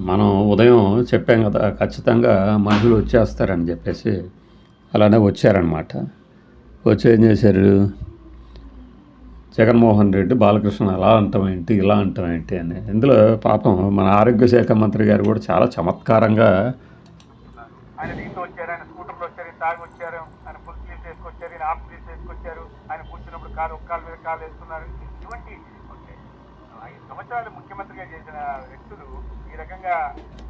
మనం ఉదయం చెప్పాం కదా ఖచ్చితంగా మనుషులు వచ్చేస్తారని చెప్పేసి అలానే వచ్చారనమాట వచ్చి ఏం చేశారు? జగన్మోహన్ రెడ్డి బాలకృష్ణ అలా అంటాం ఏంటి ఇలా అంటాం ఏంటి అని. ఇందులో పాపం మన ఆరోగ్య శాఖ మంత్రి గారు కూడా చాలా చమత్కారంగా ఆయన వచ్చారు ఆయన స్కూటర్లో వచ్చారు తాగి వచ్చారు ఆయన ఫుల్ ఆయన కూర్చున్నప్పుడు కాలు మీద కాలు ఇటువంటి సంవత్సరాలు ముఖ్యమంత్రిగా చేసిన వ్యక్తులు ఈ రకంగా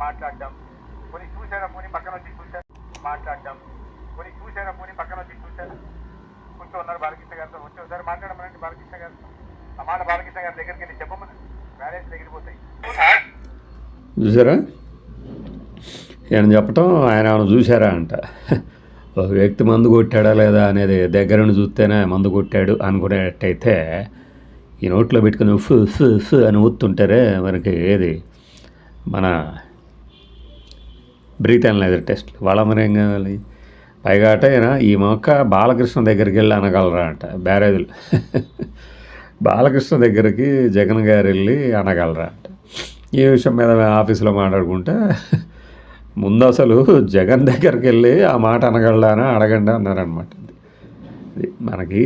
మాట్లాడడం కొన్ని చూసారా పోనీ పక్కన వచ్చి చూశారు మాట్లాడడం కొన్ని చూసారా పోనీ పక్కన వచ్చి చూశారు. కూర్చోన్నారు బాలకృష్ణ గారితో వచ్చి ఒకసారి మాట్లాడమనండి బాలకృష్ణ గారితో ఆ మాట బాలకృష్ణ గారి దగ్గరికి వెళ్ళి చెప్పమని. మ్యారేజ్ దగ్గరిపోతాయి చూసారా ఈయన చెప్పటం ఆయన ఏమైనా చూశారా అంట. ఒక వ్యక్తి మందు కొట్టాడా లేదా అనేది దగ్గర చూస్తేనే మందు కొట్టాడు అనుకునేటైతే ఈ నోట్లో పెట్టుకుని ఉఫ్ ఉఫ్ ఉఫ్ అని ఊతుంటారే మనకి ఏది? మన బ్రీత్ అనలైజర్ టెస్ట్. వాళ్ళ మరి ఏం కావాలి? పైగా అటైనా ఈ మొక్క బాలకృష్ణ దగ్గరికి వెళ్ళి అనగలరా అంట. బ్యారేజులు. బాలకృష్ణ దగ్గరికి జగన్ గారు వెళ్ళి అనగలరా అంట. ఈ విషయం మీద ఆఫీస్లో ఆఫీసులో మాట్లాడుకుంటే ముందు అసలు జగన్ దగ్గరికి వెళ్ళి ఆ మాట అనగలడా అని అడగండి అన్నారనమాట ఇది మనకి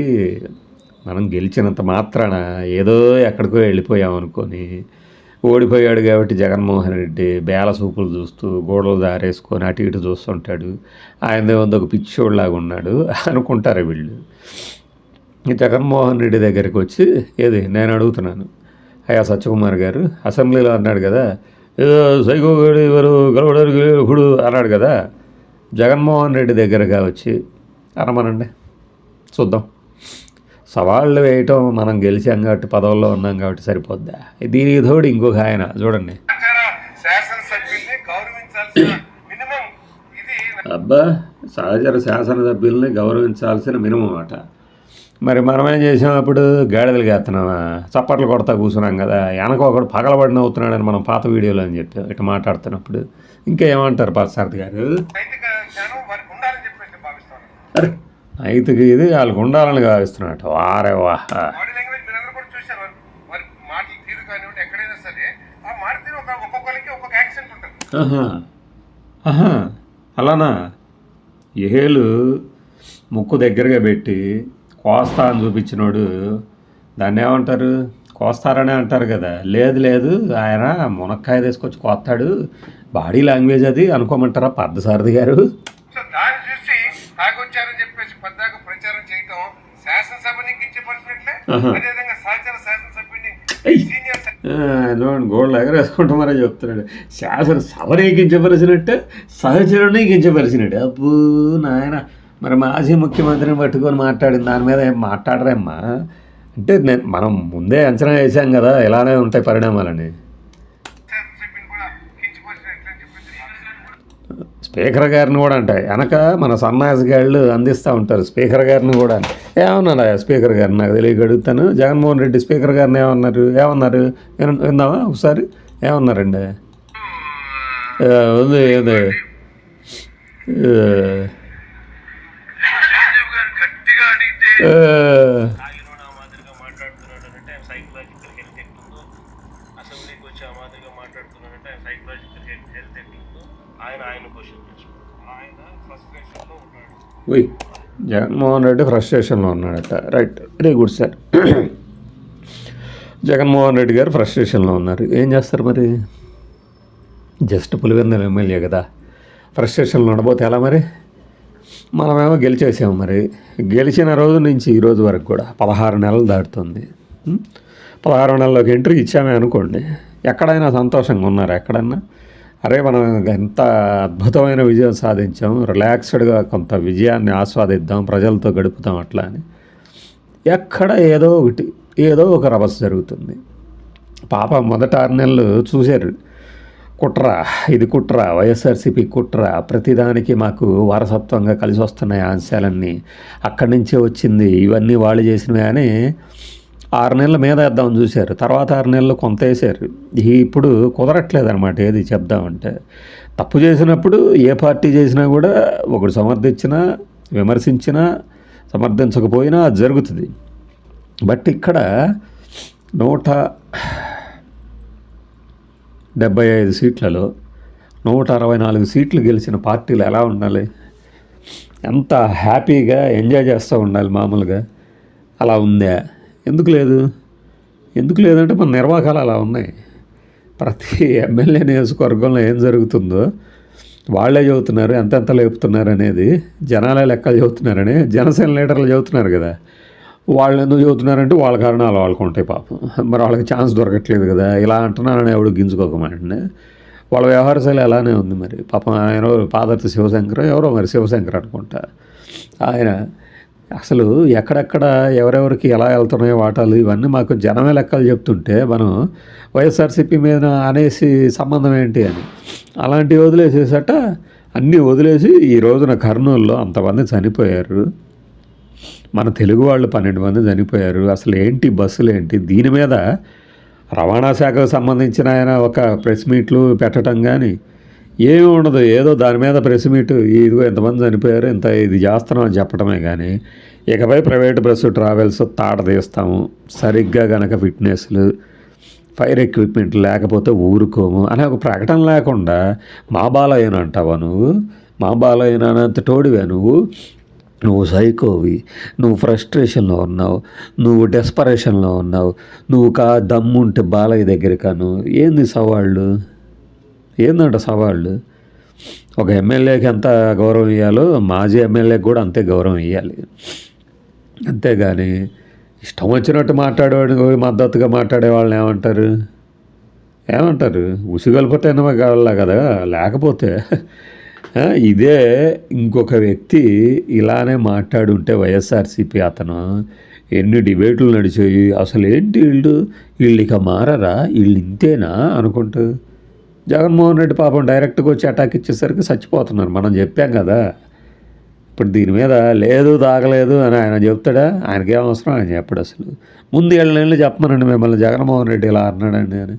మనం గెలిచినంత మాత్రాన ఏదో ఎక్కడికో వెళ్ళిపోయాం అనుకొని ఓడిపోయాడు కాబట్టి జగన్మోహన్ రెడ్డి బేల సూపులు చూస్తూ గోడలు దారేసుకొని అటు ఇటు చూస్తుంటాడు. ఆయన ఏముంది ఒక పిచ్చోళ్ళలాగా ఉన్నాడు అనుకుంటారు వీళ్ళు. ఈ జగన్మోహన్ రెడ్డి దగ్గరికి వచ్చి ఏది నేను అడుగుతున్నాను. అయ్యా సత్యకుమార్ గారు అసెంబ్లీలో అన్నాడు కదా ఏదో సైకోగాడు ఎవరు గలవడారు హుడు అన్నాడు కదా జగన్మోహన్ రెడ్డి దగ్గరగా వచ్చి అనమనండి చూద్దాం. సవాళ్ళు వేయటం మనం గెలిచాం కాబట్టి పదవుల్లో ఉన్నాం కాబట్టి సరిపోద్దా? దీనికి తోడు ఇంకొక ఆయన చూడండి. మినిమం అబ్బా సహచర శాసనసభ్యుల్ని గౌరవించాల్సిన మినిమం అట. మరి మనం ఏం చేసాం అప్పుడు? గాడిదలు గేస్తున్నామా చప్పట్లు కొడతా కూర్చున్నాం కదా. వెనక ఒకడు పగలబడిన అవుతున్నాడని మనం పాత వీడియోలో అని చెప్పి ఇట్లా మాట్లాడుతున్నప్పుడు. ఇంకా ఏమంటారు పార్థసారథి గారు? అరే రైతుకి ఇది వాళ్ళకి ఉండాలని భావిస్తున్నట్టు వారే వాహ అలానా? ఏలు ముక్కు దగ్గరగా పెట్టి కోస్తా అని చూపించినోడు దాన్ని ఏమంటారు? కోస్తారనే అంటారు కదా. లేదు లేదు ఆయన మునక్కాయ తీసుకొచ్చి కోస్తాడు బాడీ లాంగ్వేజ్ అది అనుకోమంటారా పార్థసారథి గారు? గోళ్ళు ఎగరేసుకుంటూ మరే చెప్తున్నాడు. శాసన సభని కించపరిచినట్టు సహచరుని కించపరిచినట్టు అబ్బో నాయన మరి మాజీ ముఖ్యమంత్రిని పట్టుకొని మాట్లాడిన దాని మీద ఏం మాట్లాడరేమ్మా? అంటే నేను మనం ముందే అంచనా వేసాం కదా ఇలానే ఉంటాయి పరిణామాలని శాసనసభ్యుని కూడా కించపరిచినట్లే అని చెప్పేసి స్పీకర్ గారిని కూడా అంట. వెనక మన సన్నాసి గాళ్ళు అందిస్తూ ఉంటారు స్పీకర్ గారిని కూడా. ఏమన్నాడు ఆ స్పీకర్ గారిని నాకు తెలియక అడుగుతాను. జగన్మోహన్ రెడ్డి స్పీకర్ గారిని ఏమన్నారు? ఏమన్నారు? విన- విందామా ఒకసారి? ఏమన్నారండి? ఉంది ఆయన సైకలాజికల్ హెల్త్ ఎక్కువ అసెంబ్లీకి వచ్చి ఆ. మాదిరిగా మాట్లాడుతున్నాడంటే ఆయన సైకలాజికల్ హెల్త్ హెల్త్ ఎక్కువ ఆయన ఆయన క్వశ్చన్ ఆయన ఫ్రస్ట్రేషన్లో ఉన్నాడు. ఉయ్ జగన్మోహన్ రెడ్డి ఫ్రస్ట్రేషన్లో ఉన్నాడట. Right very good sir Jaganmohan Reddy గారు ఫ్రస్ట్రేషన్లో ఉన్నారు. ఏం చేస్తారు మరి? జస్ట్ పులివెందల ఎమ్మెల్యే కదా. ఫ్రస్ట్రేషన్లో ఉండబోతే ఎలా మరి? మనమేమో గెలిచేసాము మరి. గెలిచిన రోజు నుంచి ఈ రోజు వరకు కూడా పదహారు నెలలు దాటుతుంది. Hmm? పదహారు నెలలకు ఎంట్రీ ఇచ్చామే అనుకోండి. ఎక్కడైనా సంతోషంగా ఉన్నారు ఎక్కడన్నా? అరే మనం ఎంత అద్భుతమైన విజయం సాధించాం. రిలాక్స్డ్గా కొంత విజయాన్ని ఆస్వాదిద్దాం ప్రజలతో గడుపుతాం అట్లా అని. ఎక్కడ ఏదో ఒకటి ఏదో ఒక రభస జరుగుతుంది. పాప మొదట ఆరు నెలలు చూశారు. కుట్ర ఇది కుట్ర వైఎస్ఆర్సీపీ కుట్ర ప్రతిదానికి మాకు వారసత్వంగా కలిసి వస్తున్నాయి అంశాలన్నీ అక్కడి నుంచే వచ్చింది. ఇవన్నీ వాళ్ళు చేసినవి అని ఆరు నెలల మీద వేద్దామని చూశారు. తర్వాత ఆరు నెలలు కొంత వేసారు ఇప్పుడు కుదరట్లేదు అనమాట ఏది చెప్దామంటే. తప్పు చేసినప్పుడు ఏ పార్టీ చేసినా కూడా ఒకడు సమర్థించినా విమర్శించినా సమర్థించకపోయినా అది జరుగుతుంది. బట్ ఇక్కడ నూట డెబ్బై ఐదు సీట్లలో నూట అరవై నాలుగు సీట్లు గెలిచిన పార్టీలు ఎలా ఉండాలి? ఎంత హ్యాపీగా ఎంజాయ్ చేస్తూ ఉండాలి మామూలుగా? అలా ఉందా? ఎందుకు లేదు? ఎందుకు లేదంటే మన నిర్వాహకాలు అలా ఉన్నాయి. ప్రతి ఎమ్మెల్యే నియోజకవర్గంలో ఏం జరుగుతుందో వాళ్ళే చెబుతున్నారు ఎంతెంత లేపుతున్నారు అనేది జనాలే లెక్కలు చెబుతున్నారని జనసేన లీడర్లు చెబుతున్నారు కదా. వాళ్ళు ఎందుకు చెబుతున్నారంటే వాళ్ళ కారణాలు వాళ్ళకు ఉంటాయి పాపం. మరి వాళ్ళకి ఛాన్స్ దొరకట్లేదు కదా. ఇలా అంటున్నారని ఎవడు గింజుకోకమండి వాళ్ళ వ్యవహార శైలి అలానే ఉంది మరి. పాపం ఆయన పాదర్తి శివశంకర్ ఎవరో మరి శివశంకర్ అనుకుంటా. ఆయన అసలు ఎక్కడెక్కడ ఎవరెవరికి ఎలా వెళ్తున్నాయో వాటాలు ఇవన్నీ మాకు జనమే లెక్కలు చెప్తుంటే మనం వైఎస్ఆర్సీపీ మీద అనేసి సంబంధం ఏంటి అని. అలాంటివి వదిలేసేసట అన్నీ వదిలేసి ఈ రోజున కర్నూలులో అంతమంది చనిపోయారు. మన తెలుగు వాళ్ళు పన్నెండు మంది చనిపోయారు. అసలు ఏంటి బస్సులు ఏంటి? దీని మీద రవాణా శాఖకు సంబంధించిన ఆయన ఒక ప్రెస్ మీట్లు పెట్టడం కానీ ఏమి ఉండదు. ఏదో దాని మీద ప్రెస్ మీట్ ఇదిగో ఎంతమంది చనిపోయారు ఇంత ఇది చేస్తున్నాం అని చెప్పడమే కానీ ఇకపై ప్రైవేట్ బస్సు ట్రావెల్స్ తాట తీస్తాము సరిగ్గా గనక ఫిట్నెస్లు ఫైర్ ఎక్విప్మెంట్ లేకపోతే ఊరుకోము అనే ఒక ప్రకటన లేకుండా మా బాలయ్యను అంటావా నువ్వు? మా బాలయ్యన అనంత తోడివే నువ్వు? నువ్వు సైకోవి నువ్వు ఫ్రస్ట్రేషన్లో ఉన్నావు నువ్వు డెస్పరేషన్లో ఉన్నావు నువ్వు కా దమ్ముంటే బాలయ్య దగ్గర కాను ఏంది సవాళ్ళు? ఏందంట సవాళ్ళు? ఒక ఎమ్మెల్యేకి ఎంత గౌరవం ఇవ్వాలో మాజీ ఎమ్మెల్యేకి కూడా అంతే గౌరవం ఇవ్వాలి అంతేగాని ఇష్టం వచ్చినట్టు మాట్లాడేవాడు మద్దతుగా మాట్లాడే వాళ్ళని ఏమంటారు? ఏమంటారు? ఉసిగొలిపోతేనే కావాలా కదా? లేకపోతే ఇదే ఇంకొక వ్యక్తి ఇలానే మాట్లాడుంటే వైఎస్ఆర్సీపీ అతను ఎన్ని డిబేట్లు నడిచాయి అసలు ఏంటి వీళ్ళు? వీళ్ళు ఇక మారరా? వీళ్ళు ఇంతేనా అనుకుంటూ జగన్మోహన్ రెడ్డి పాపం డైరెక్ట్గా వచ్చి అటాక్ ఇచ్చేసరికి చచ్చిపోతున్నారు. మనం చెప్పాం కదా. ఇప్పుడు దీని మీద లేదు తాగలేదు అని ఆయన చెప్తాడా? ఆయనకేం అవసరం? ఆయన చెప్పడు అసలు. ముందు ఏళ్ళ నెలలు చెప్పమనండి మిమ్మల్ని జగన్మోహన్ రెడ్డి ఇలా అన్నాడండి అని.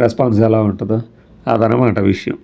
రెస్పాన్స్ ఎలా ఉంటుందో. అదనమాట విషయం.